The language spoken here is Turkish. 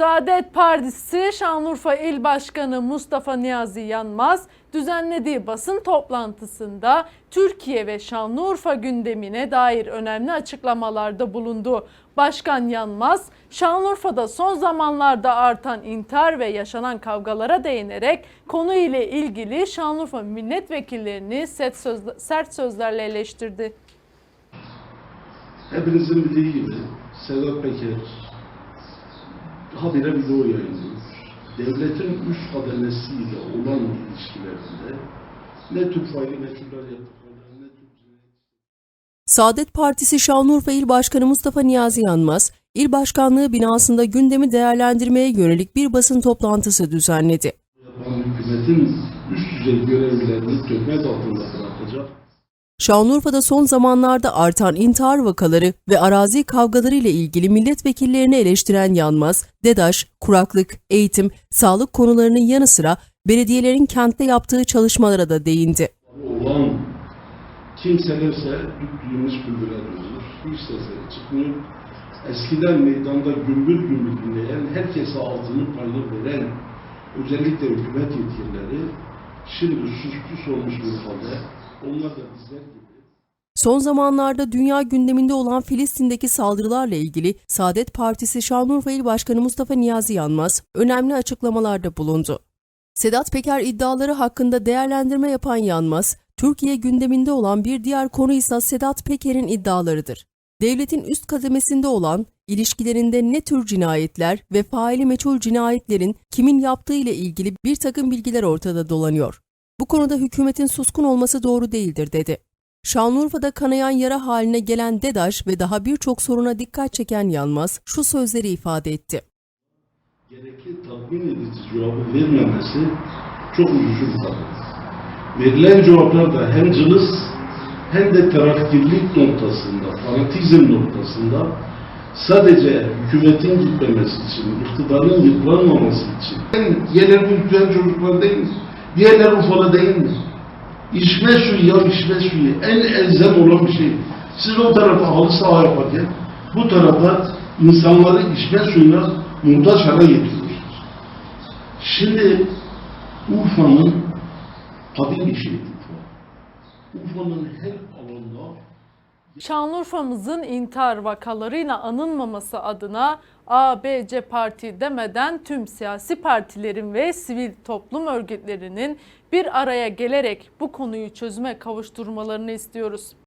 Saadet Partisi Şanlıurfa İl Başkanı Mustafa Niyazi Yanmaz düzenlediği basın toplantısında Türkiye ve Şanlıurfa gündemine dair önemli açıklamalarda bulundu. Başkan Yanmaz, Şanlıurfa'da son zamanlarda artan intihar ve yaşanan kavgalara değinerek konu ile ilgili Şanlıurfa milletvekillerini sert, sözle- sert sözlerle eleştirdi. Hepinizin bildiği gibi Sedat Peker habire video yayınlıyor. Devletin üst kademesiyle olan ilişkilerinde ne meçhuller yaptıklarını ne Türk cinayet Saadet Partisi Şanlıurfa İl Başkanı Mustafa Niyazi Yanmaz, İl Başkanlığı binasında gündemi değerlendirmeye yönelik bir basın toplantısı düzenledi. yapan hükümetin üst düzey görevlilerini töhmet altında bırakacak Şanlıurfa'da son zamanlarda artan intihar vakaları ve arazi kavgaları ile ilgili milletvekillerini eleştiren Yanmaz, DEDAŞ, kuraklık, eğitim, sağlık konularının yanı sıra belediyelerin kentte yaptığı çalışmalara da değindi. olan kimselerse düklüğümüz bülbüle dönüyor. Hiç sesleri çıkmıyor. Eskiden meydanda gümbür gümbür dinleyen, herkese altının payını veren özellikle hükümet yetkilileri şimdi suspus olmuş bir halde onlar da bizler gibi Son zamanlarda dünya gündeminde olan Filistin'deki saldırılarla ilgili Saadet Partisi Şanlıurfa İl Başkanı Mustafa Niyazi Yanmaz önemli açıklamalarda bulundu. Sedat Peker iddiaları hakkında değerlendirme yapan Yanmaz, Türkiye gündeminde olan bir diğer konu ise Sedat Peker'in iddialarıdır. Devletin üst kademesinde olan, ilişkilerinde ne tür cinayetler ve faili meçhul cinayetlerin kimin yaptığı ile ilgili bir takım bilgiler ortada dolanıyor. Bu konuda hükümetin suskun olması doğru değildir dedi. Şanlıurfa'da kanayan yara haline gelen DEDAŞ ve daha birçok soruna dikkat çeken Yanmaz şu sözleri ifade etti. gerekli tatmin edici cevabı vermemesi çok üzücü bir tablo. Verilen cevaplar da hem cılız hem de tarafkirlik noktasında, fanatizm noktasında sadece hükümetin gitmemesi için, iktidarın yıpranmaması için. En yerler bu ülkenin çocukları değil mi? Diğerler Urfalı değil mi? İçme suyu ya içme suyu en elzem olan bir şey. Siz o tarafa halı saha yaparken bu tarafa insanları içme suyuna muhtaç hale getiriyorsunuz. Şimdi Urfa'nın kadim bir şey Urfa. Urfa'nın her alanda Şanlıurfa'mızın intihar vakalarıyla anılmaması adına A, B, C parti demeden tüm siyasi partilerin ve sivil toplum örgütlerinin bir araya gelerek bu konuyu çözüme kavuşturmalarını istiyoruz.